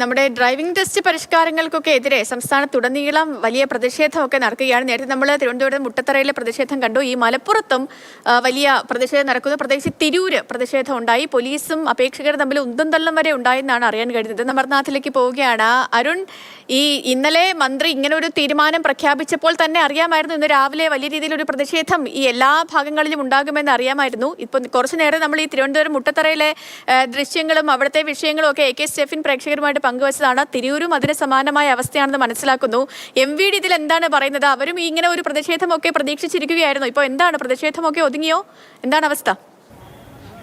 നമ്മുടെ driving test പരിഷ്കാരങ്ങൾക്കൊക്കെ എതിരെ സംസ്ഥാനത്തുടനീളം വലിയ പ്രതിഷേധമൊക്കെ നടക്കുകയാണ്. നേരത്തെ നമ്മൾ തിരുവനന്തപുരം മുട്ടത്തറയിലെ പ്രതിഷേധം കണ്ടു. ഈ മലപ്പുറത്തും വലിയ പ്രതിഷേധം നടക്കുന്നു പ്രത്യേകിച്ച് തിരൂര് പ്രതിഷേധം ഉണ്ടായി. പോലീസും അപേക്ഷകരും തമ്മിൽ ഉന്തും തള്ളം വരെ ഉണ്ടായെന്നാണ് അറിയാൻ കഴിഞ്ഞത്. അമർനാഥിലേക്ക് പോവുകയാണ്. അരുൺ ഈ ഇന്നലെ മന്ത്രി ഇങ്ങനെ ഒരു തീരുമാനം പ്രഖ്യാപിച്ചപ്പോൾ തന്നെ അറിയാമായിരുന്നു ഇന്ന് രാവിലെ വലിയ രീതിയിലൊരു പ്രതിഷേധം ഈ എല്ലാ ഭാഗങ്ങളിലും ഉണ്ടാകുമെന്ന് അറിയാമായിരുന്നു. ഇപ്പം കുറച്ചു നേരം നമ്മൾ ഈ തിരുവനന്തപുരം മുട്ടത്തറയിലെ ദൃശ്യങ്ങളും അവിടുത്തെ വിഷയങ്ങളും ഒക്കെ എ കെ സ്റ്റെഫിൻ പ്രേക്ഷകരുമായിട്ട് പങ്കുവച്ചതാണ്. തിരൂരും അതിന് സമാനമായ അവസ്ഥയാണെന്ന് മനസ്സിലാക്കുന്നു. എം വി ഡി ഇതിൽ എന്താണ് പറയുന്നത്? അവരും ഇങ്ങനെ ഒരു പ്രതിഷേധമൊക്കെ പ്രതീക്ഷിച്ചിരിക്കുകയായിരുന്നു. ഇപ്പോൾ എന്താണ് പ്രതിഷേധമൊക്കെ ഒതുങ്ങിയോ? എന്താണ് അവസ്ഥ?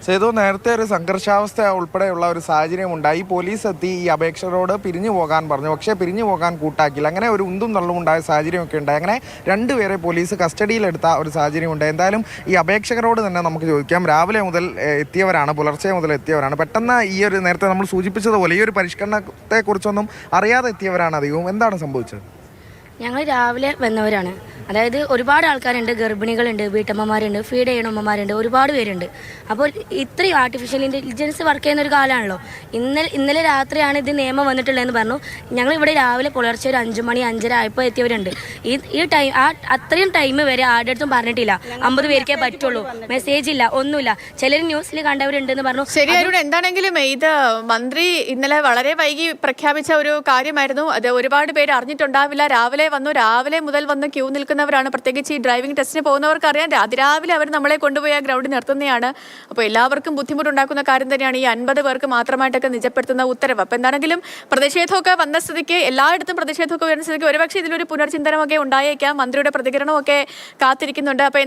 സേതു നേരത്തെ ഒരു സംഘർഷാവസ്ഥ ഉൾപ്പെടെയുള്ള ഒരു സാഹചര്യം ഉണ്ടായി. പോലീസ് എത്തി ഈ അപേക്ഷകരോട് പിരിഞ്ഞു പോകാൻ പറഞ്ഞു. പക്ഷേ പിരിഞ്ഞു പോകാൻ കൂട്ടാക്കില്ല അങ്ങനെ ഒരു ഉന്തും തള്ളും ഉണ്ടായ സാഹചര്യമൊക്കെ ഉണ്ടായി. അങ്ങനെ രണ്ടുപേരെ പോലീസ് കസ്റ്റഡിയിലെടുത്ത ഒരു സാഹചര്യം ഉണ്ട്. എന്തായാലും ഈ അപേക്ഷകരോട് തന്നെ നമുക്ക് ചോദിക്കാം. രാവിലെ മുതൽ എത്തിയവരാണ് പുലർച്ചെ മുതൽ എത്തിയവരാണ്. പെട്ടെന്ന് ഈ ഒരു നേരത്തെ നമ്മൾ സൂചിപ്പിച്ചതുപോലെ ഈ ഒരു പരിഷ്കരണത്തെക്കുറിച്ചൊന്നും അറിയാതെ എത്തിയവരാണ് അധികവും. എന്താണ് സംഭവിച്ചത്? ഞങ്ങൾ രാവിലെ വന്നവരാണ്. അതായത് ഒരുപാട് ആൾക്കാരുണ്ട് ഗർഭിണികളുണ്ട് വീട്ടമ്മമാരുണ്ട് ഫീഡ് ചെയ്യണ അമ്മമാരുണ്ട് ഒരുപാട് പേരുണ്ട്. അപ്പോൾ ഇത്രയും ആർട്ടിഫിഷ്യൽ ഇന്റലിജൻസ് വർക്ക് ചെയ്യുന്ന ഒരു കാലമാണല്ലോ ഇന്നലെ ഇന്നലെ രാത്രിയാണ് ഇത് നിയമം വന്നിട്ടുള്ളതെന്ന് പറഞ്ഞു. ഞങ്ങൾ ഇവിടെ രാവിലെ പുലർച്ചെ ഒരു അഞ്ചു മണി അഞ്ചര ആയപ്പോൾ എത്തിയവരുണ്ട്. ഈ ഈ ടൈം ആ അത്രയും ടൈം വരെ ആരുടെ അടുത്തും പറഞ്ഞിട്ടില്ല. അമ്പത് പേർക്കേ പറ്റുള്ളൂ. മെസ്സേജ് ഇല്ല ഒന്നുമില്ല. ചിലർ ന്യൂസിൽ കണ്ടവരുണ്ട് എന്ന് പറഞ്ഞു. ശരി അരുൺ എന്താണെങ്കിലും ഇത് മന്ത്രി ഇന്നലെ വളരെ വൈകി പ്രഖ്യാപിച്ച ഒരു കാര്യമായിരുന്നു. അത് ഒരുപാട് പേര് അറിഞ്ഞിട്ടുണ്ടാവില്ല. രാവിലെ വന്നു. രാവിലെ മുതൽ വന്ന് ക്യൂ നിൽക്കുന്നവരാണ്. പ്രത്യേകിച്ച് ഈ ഡ്രൈവിംഗ് ടെസ്റ്റിന് പോകുന്നവർക്ക് അറിയാം അതിരാവിലെ അവർ നമ്മളെ കൊണ്ടുപോയി ആ ഗ്രൗണ്ടിൽ നിർത്തുന്നതാണ്. അപ്പോൾ എല്ലാവർക്കും ബുദ്ധിമുട്ടുണ്ടാക്കുന്ന കാര്യം തന്നെയാണ് ഈ അൻപത് പേർക്ക് മാത്രമായിട്ടൊക്കെ നിജപ്പെടുത്തുന്ന ഉത്തരവ്. അപ്പോൾ എന്താണെങ്കിലും പ്രതിഷേധമൊക്കെ വന്ന സ്ഥിതിക്ക് എല്ലായിടത്തും പ്രതിഷേധമൊക്കെ വരുന്ന സ്ഥിതിക്ക് ഒരുപക്ഷെ ഇതിലൊരു പുനർചിന്തനമൊക്കെ ഉണ്ടായേക്കാം. മന്ത്രിയുടെ പ്രതികരണമൊക്കെ കാത്തിരിക്കുന്നുണ്ട്. അപ്പോൾ